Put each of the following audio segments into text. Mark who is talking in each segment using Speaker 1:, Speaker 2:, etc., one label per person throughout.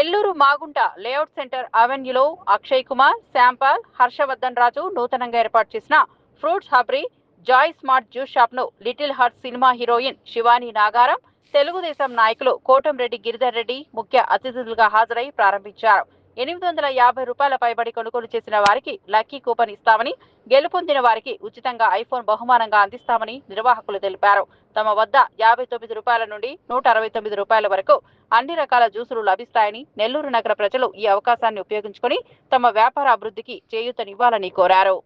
Speaker 1: Nellore Magunta layout centre అవెన్యూలో అక్షయ్ కుమార్ శాంపాల్ హర్షవర్ధన్ రాజు నూతనంగా ఏర్పాటు చేసిన ఫ్రూట్స్ హబ్రీ joy smart juice షాప్ను little heart cinema heroine Shivani Nagaram Telugu Desam నాయకులు కోటంరెడ్డి గిరిధర్ రెడ్డి ముఖ్య అతిథులుగా హాజరై ప్రారంభించారు. ఎనిమిది వందల యాభై రూపాయల పైబడి కొనుగోలు చేసిన వారికి లక్కీ కూపన్ ఇస్తామని గెలుపొందిన వారికి ఉచితంగా ఐఫోన్ బహుమానంగా అందిస్తామని నిర్వాహకులు తెలిపారు. తమ వద్ద యాభై తొమ్మిది రూపాయల నుండి నూట అరవై తొమ్మిది రూపాయల వరకు అన్ని రకాల జ్యూసులు లభిస్తాయని నెల్లూరు నగర ప్రజలు ఈ అవకాశాన్ని ఉపయోగించుకొని తమ వ్యాపార అభివృద్ధికి చేయూతనివ్వాలని కోరారు.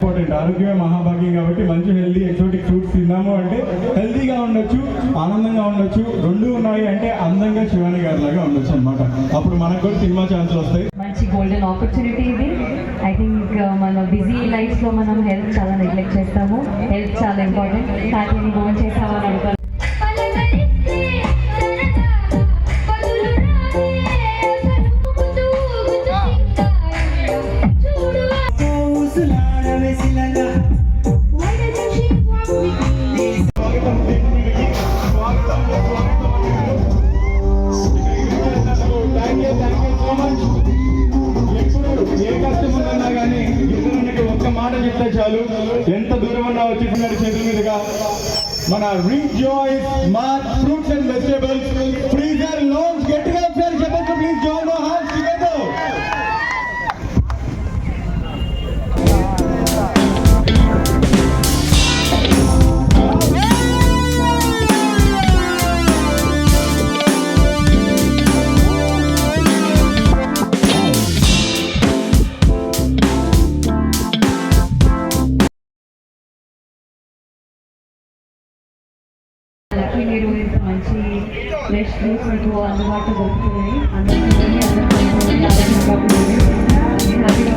Speaker 2: ఇంపార్టెంట్. ఆరోగ్యమే మహాభాగ్యం కాబట్టి మంచి హెల్దీ ఎక్సోటిక్ ఫ్రూట్స్ తిన్నాము అంటే హెల్దీగా ఉండొచ్చు ఆనందంగా ఉండొచ్చు. రెండు ఉన్నాయి అంటే అందంగా శివాని గారి లాగా ఉండొచ్చు అనమాట అప్పుడు మనకు కూడా సినిమా ఛాన్సులు వస్తాయి.
Speaker 3: మంచి గోల్డెన్ ఆపర్చునిటీ ఇది. ఐ థింక్ uh, మన బిజీ లైఫ్లో మనం హెల్త్ చాలా నెగ్లెక్ట్ చేస్తాము. హెల్త్ చాలా ఇంపార్టెంట్ కానీ చేసామని
Speaker 2: ఒక్క చెప్తే చాలు. ఎంత దూరం ఉన్నా వచ్చి చేతుల మీదుగా. మన ring joy smart fruits and vegetables. Freezer లోన్స్ గట్టిగా ఒకసారి చెప్పండి ప్లీజ్ జాయిన్ హార్ట్స్
Speaker 3: లక్కీ మీరు ఇంత మంచి ఫ్రెష్ జ్యూస్ మీకు అందుబాటులో దొరుకుతున్నాయి. అందరికీ అందరికీ హ్యాపీగా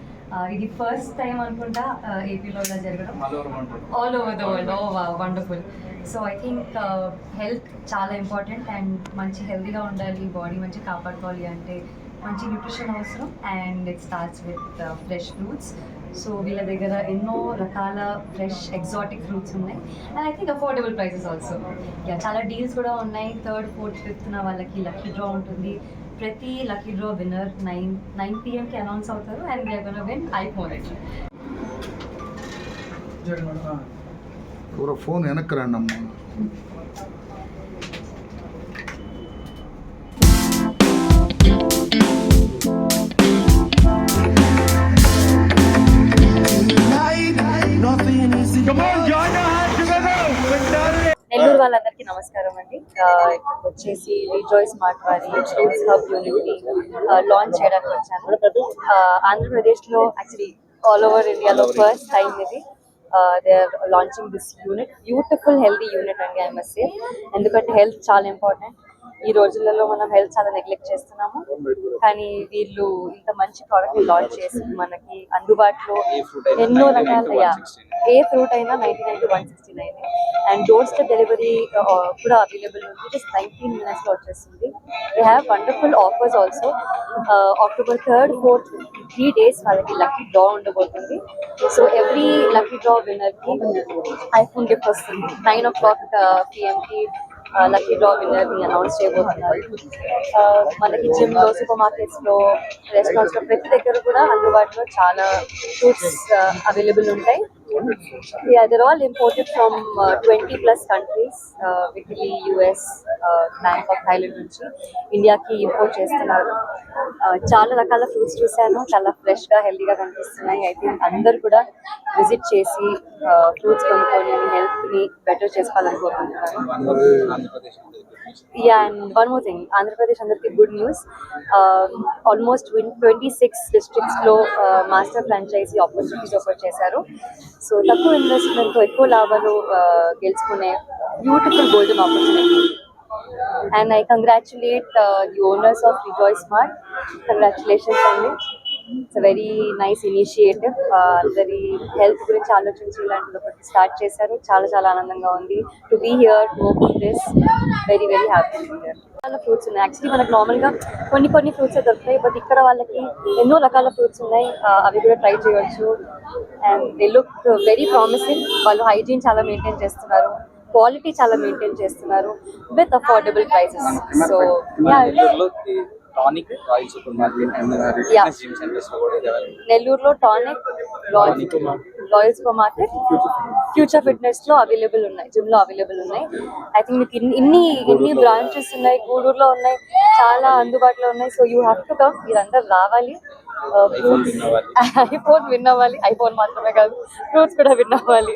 Speaker 3: ఇది ఫస్ట్ టైం అనుకుంటా ఏపీలో ఇలా జరగడం. All over the world oh wonderful so I think health చాలా ఇంపార్టెంట్ అండ్ మంచి హెల్తీగా ఉండాలి బాడీ మంచి కాపాడుకోవాలి అంటే మంచి న్యూట్రిషన్ అవసరం and it starts with fresh fruits so వీళ్ళ దగ్గర ఎన్నో రకాల ఫ్రెష్ ఎగ్జాటిక్ ఫ్రూట్స్ ఉన్నాయి. And I think affordable prices also ya చాలా డీల్స్ కూడా ఉన్నాయి. థర్డ్ ఫోర్త్ ఫిఫ్త్న వాళ్ళకి లక్కీ డ్రా ఉంటుంది. ప్రతి lucky draw winner nine nine పిఎంకి announce అవుతారు and they gonna win iPhone
Speaker 4: ఇట్లా ఫోన్ వెనక్కి రండి
Speaker 3: అమ్మా వాళ్ళందరికీ నమస్కారం అండి. ఇక్కడికి వచ్చేసి రిజాయ్ స్మార్ట్ వారి ఫ్రూట్స్ హబ్ యూనిట్ని లాంచ్ చేయడానికి వచ్చాను. ఆ, ఆంధ్రప్రదేశ్లో యాక్చువల్లీ ఆల్ ఓవర్ ఇండియాలో ఫస్ట్ టైం ఇది. They are launching this unit beautiful healthy unit అండి ఐ మస్ట్ ఎందుకంటే హెల్త్ చాలా ఇంపార్టెంట్ ఈ రోజులలో మనం హెల్త్ చాలా నెగ్లెక్ట్ చేస్తున్నాము. కానీ వీళ్ళు ఇంత మంచి ప్రోడక్ట్ లాంచ్ చేసి మనకి అందుబాటులో ఎన్నో రకాల ఏ ఫ్రూట్ అయినా ninety nine two one sixty nine and door step delivery కూడా అవైలబుల్ ఉంది. జస్ట్ నైన్టీన్ మినిట్స్లో వచ్చేస్తుంది. They have wonderful offers also October third fourth three days వాళ్ళకి లక్కీ డ్రా ఉండబోతుంది. సో ఎవ్రీ లక్కీ డ్రా విన్నర్కి ఐఫోన్ గిఫ్ట్ వస్తుంది. Nine o'clock పిఎంకి lucky draw విన్నర్ని అనౌన్స్ చేయబోతున్నారు ఆ, మనకి జిమ్లో సూపర్ మార్కెట్స్లో రెస్టారెంట్స్లో ప్రతి దగ్గర కూడా అందుబాటులో చాలా ఫ్రూట్స్ అవైలబుల్ uh, ఉంటాయి. Yeah, they're all imported from uh, 20 plus countries, uh, uh, Bangkok, Thailand నుంచి ఇండియాకి ఇంపోర్ట్ చేస్తున్నారు. చాలా రకాల ఫ్రూట్స్ చూశాను. చాలా ఫ్రెష్గా హెల్దీగా కనిపిస్తున్నాయి. ఐ థింక్ అందరు కూడా విజిట్ చేసి ఫ్రూట్స్ కొనుక్కొని హెల్త్ని బెటర్ చేసుకోవాలని కోరుకుంటున్నాను ya and one more thing Andhra Pradesh అందరికి good news almost twenty six డిస్ట్రిక్ట్స్లో master franchise opportunities offer చేశారు. సో తక్కువ ఇన్వెస్ట్మెంట్తో ఎక్కువ లాభాలు గెలుచుకునే beautiful golden opportunity and I congratulate the owners of Rejoy smart congratulations అండి ఇట్స్ వెరీ నైస్ ఇనిషియేటివ్ అందరి health గురించి ఆలోచించి ఇలాంటిది ఒకటి స్టార్ట్ చేశారు. చాలా చాలా ఆనందంగా ఉంది. To be here to open this very very happy చాలా ఫ్రూట్స్ ఉన్నాయి. యాక్చువల్లీ మనకు నార్మల్గా కొన్ని కొన్ని ఫ్రూట్స్ దొరుకుతాయి. బట్ ఇక్కడ వాళ్ళకి ఎన్నో రకాల ఫ్రూట్స్ ఉన్నాయి. అవి కూడా ట్రై చేయవచ్చు and they look very promising వాళ్ళు హైజీన్ చాలా మెయింటైన్ చేస్తున్నారు. క్వాలిటీ చాలా మెయింటైన్ చేస్తున్నారు విత్ అఫోర్డబుల్ ప్రైసెస్. సో
Speaker 5: నెల్లూరులో టానిక్ రాయల్ సూపర్ మార్కెట్.
Speaker 3: నెల్లూరులో tonic royal super market. Future ఫిట్నెస్లో available ఉన్నాయి జిమ్లో అవైలబుల్ ఉన్నాయి. ఐ థింక్ మీకు ఇన్ని ఇన్ని బ్రాంచెస్ ఉన్నాయి గూడూరులో ఉన్నాయి చాలా అందుబాటులో ఉన్నాయి. So you have to come మీరందరూ రావాలి. ఐఫోన్ విన్ అవ్వాలి ఐఫోన్ మాత్రమే కాదు ఫ్రూట్స్ కూడా విన్ అవ్వాలి